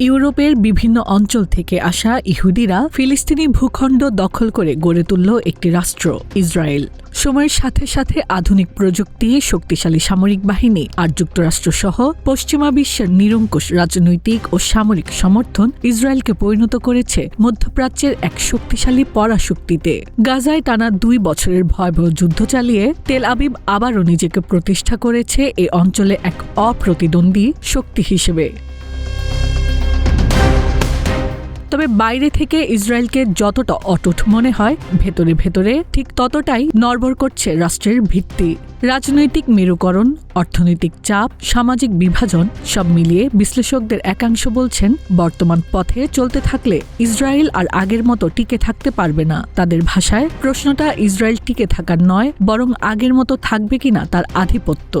ইউরোপের বিভিন্ন অঞ্চল থেকে আসা ইহুদিরা ফিলিস্তিনি ভূখণ্ড দখল করে গড়ে তুলল একটি রাষ্ট্র, ইসরায়েল। সময়ের সাথে সাথে আধুনিক প্রযুক্তি, শক্তিশালী সামরিক বাহিনী আর যুক্তরাষ্ট্র সহ পশ্চিমা বিশ্বের নিরঙ্কুশ রাজনৈতিক ও সামরিক সমর্থন ইসরায়েলকে পরিণত করেছে মধ্যপ্রাচ্যের এক শক্তিশালী পরাশক্তিতে। গাজায় টানা দুই বছরের ভয়াবহ যুদ্ধ চালিয়ে তেল আবিব আবারও নিজেকে প্রতিষ্ঠা করেছে এই অঞ্চলে এক অপ্রতিদ্বন্দ্বী শক্তি হিসেবে। তবে বাইরে থেকে ইসরায়েলকে যতটা অটুট মনে হয়, ভেতরে ভেতরে ঠিক ততটাই নড়বড় করছে রাষ্ট্রের ভিত্তি। রাজনৈতিক মেরুকরণ, অর্থনৈতিক চাপ, সামাজিক বিভাজন সব মিলিয়ে বিশ্লেষকদের একাংশ বলছেন, বর্তমান পথে চলতে থাকলে ইসরায়েল আর আগের মতো টিকে থাকতে পারবে না। তাদের ভাষায়, প্রশ্নটা ইসরায়েল টিকে থাকার নয়, বরং আগের মতো থাকবে কিনা তার আধিপত্য।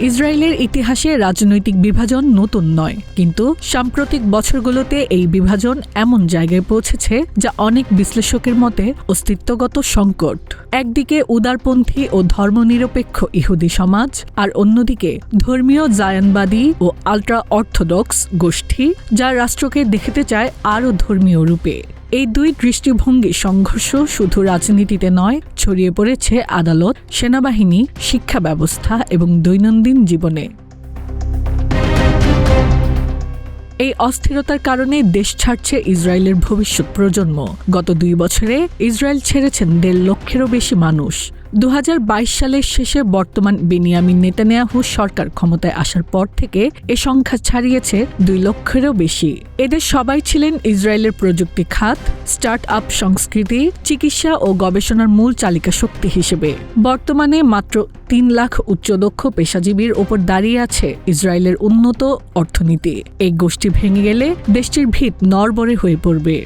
ইসরায়েলের ইতিহাসে রাজনৈতিক বিভাজন নতুন নয়, কিন্তু সাম্প্রতিক বছরগুলোতে এই বিভাজন এমন জায়গায় পৌঁছেছে যা অনেক বিশ্লেষকের মতে অস্তিত্বগত সংকট। একদিকে উদারপন্থী ও ধর্মনিরপেক্ষ ইহুদি সমাজ, আর অন্যদিকে ধর্মীয় জায়ানবাদী ও আল্ট্রা অর্থোডক্স গোষ্ঠী, যা রাষ্ট্রকে দেখতে চায় আরও ধর্মীয় রূপে। এই দুই দৃষ্টিভঙ্গি সংঘর্ষ শুধু রাজনীতিতে নয়, ছড়িয়ে পড়েছে আদালত, সেনাবাহিনী, শিক্ষা ব্যবস্থা এবং দৈনন্দিন জীবনে। এই অস্থিরতার কারণে দেশ ছাড়ছে ইসরায়েলের ভবিষ্যৎ প্রজন্ম। গত দুই বছরে ইসরায়েল ছেড়েছেন দেড় লক্ষেরও বেশি মানুষ। দু হাজার বাইশ সালের শেষে বর্তমান বেনিয়ামিন নেতানিয়াহু সরকার ক্ষমতায় আসার পর থেকে এ সংখ্যা ছাড়িয়েছে দুই লক্ষেরও বেশি। এদের সবাই ছিলেন ইসরায়েলের প্রযুক্তি খাত স্টার্ট আপ সংস্কৃতি, চিকিৎসা ও গবেষণার মূল চালিকা শক্তি হিসেবে। বর্তমানে মাত্র তিন লাখ উচ্চদক্ষ পেশাজীবীর ওপর দাঁড়িয়ে আছে ইসরায়েলের উন্নত অর্থনীতি। এই গোষ্ঠী ভেঙে গেলে দেশটির ভিত নরবরে হয়ে পড়বে।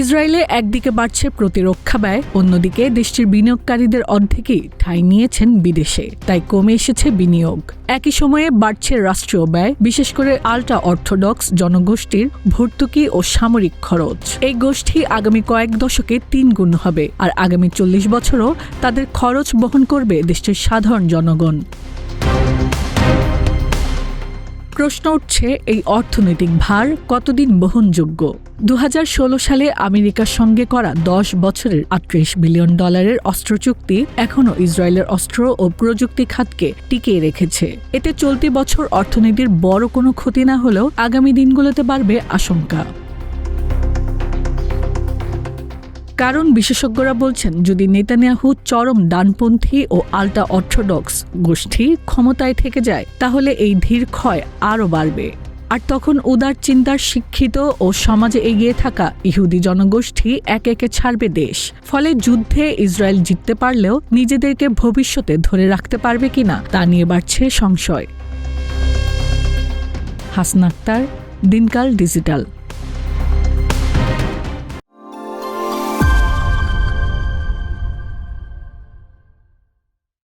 ইসরায়েলে একদিকে বাড়ছে প্রতিরক্ষা ব্যয়, অন্যদিকে দেশটির বিনিয়োগকারীদের অর্ধেকই ঠাঁই নিয়েছেন বিদেশে, তাই কমে এসেছে বিনিয়োগ। একই সময়ে বাড়ছে রাষ্ট্রীয় ব্যয়, বিশেষ করে আল্ট্রা অর্থোডক্স জনগোষ্ঠীর ভর্তুকি ও সামরিক খরচ। এই গোষ্ঠী আগামী কয়েক দশকে তিন গুণ হবে, আর আগামী চল্লিশ বছরও তাদের খরচ বহন করবে দেশটির সাধারণ জনগণ। প্রশ্ন উঠছে, এই অর্থনৈতিক ভার কতদিন বহনযোগ্য? দু হাজার ষোলো সালে আমেরিকার সঙ্গে করা দশ বছরের আটত্রিশ বিলিয়ন ডলারের অস্ত্র চুক্তি এখনও ইসরায়েলের অস্ত্র ও প্রযুক্তি খাতকে টিকিয়ে রেখেছে। এতে চলতি বছর অর্থনীতির বড় কোনো ক্ষতি না হলেও আগামী দিনগুলোতে বাড়বে আশঙ্কা। কারণ বিশেষজ্ঞরা বলছেন, যদি নেতানিয়াহু চরম ডানপন্থী ও আল্টা অর্থোডক্স গোষ্ঠী ক্ষমতায় থেকে যায়, তাহলে এই ধীর ক্ষয় আরও বাড়বে। আর তখন উদার চিন্তার শিক্ষিত ও সমাজে এগিয়ে থাকা ইহুদি জনগোষ্ঠী একে একে ছাড়বে দেশ। ফলে যুদ্ধে ইসরায়েল জিততে পারলেও নিজেদেরকে ভবিষ্যতে ধরে রাখতে পারবে কিনা, তা নিয়ে বাড়ছে সংশয়। হাসনাক্তার দিনকাল ডিজিটাল।